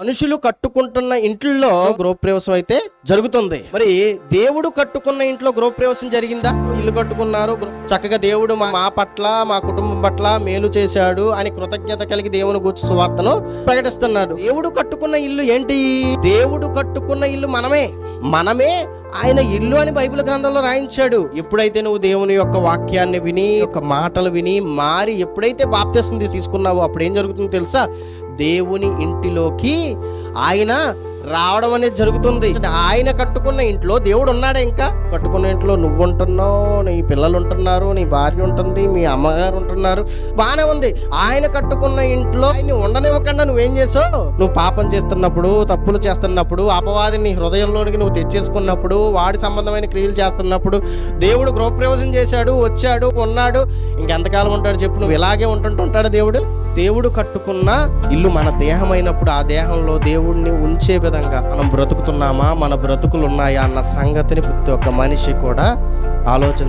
మనుషులు కట్టుకుంటున్న ఇంట్లో గృహప్రవేశం అయితే జరుగుతుంది. మరి దేవుడు కట్టుకున్న ఇంట్లో గృహప్రవేశం జరిగిందా? ఇల్లు కట్టుకున్నారు చక్కగా దేవుడు మా మా పట్ల మా కుటుంబం పట్ల మేలు చేశాడు అని కృతజ్ఞత కలిగి దేవుని గుర్చి సువార్తను ప్రకటిస్తున్నాడు. దేవుడు కట్టుకున్న ఇల్లు ఏంటి? దేవుడు కట్టుకున్న ఇల్లు మనమే. మనమే ఆయన ఇల్లు అని బైబిల్ గ్రంథంలో రాయించాడు. ఎప్పుడైతే నువ్వు దేవుని యొక్క వాక్యాన్ని విని యొక్క మాటలు విని మారి ఎప్పుడైతే బాప్తిస్తుంది తీసుకున్నావో అప్పుడు ఏం జరుగుతుందో తెలుసా? దేవుని ఇంటిలోకి ఆయన రావడం అనేది జరుగుతుంది. ఆయన కట్టుకున్న ఇంట్లో దేవుడు ఉన్నాడు ఇంకా? కట్టుకున్న ఇంట్లో నువ్వు ఉంటున్నావు నీ పిల్లలు ఉంటున్నారు నీ భార్య ఉంటుంది మీ అమ్మగారు ఉంటున్నారు. బాగానే ఉంది. ఆయన కట్టుకున్న ఇంట్లో ఆయన్ని ఉండనివ్వకుండా నువ్వేం చేసావు? నువ్వు పాపం చేస్తున్నప్పుడు తప్పులు చేస్తున్నప్పుడు అపవాదిని నీ హృదయంలోనికి నువ్వు తెచ్చేసుకున్నప్పుడు వాడి సంబంధమైన క్రియలు చేస్తున్నప్పుడు దేవుడు గృహప్రవేశం చేశాడు వచ్చాడు ఉన్నాడు. ఇంకెంతకాలం ఉంటాడు చెప్పు నువ్వు ఇలాగే ఉంటుంటుంటాడు దేవుడు? దేవుడు కట్టుకున్న ఇల్లు మన దేహం అయినప్పుడు ఆ దేహంలో దేవుడిని ఉంచే విధంగా మనం బ్రతుకుతున్నామా మన బ్రతుకులు ఉన్నాయా అన్న సంగతిని ప్రతి ఒక్క మనిషి కూడా ఆలోచన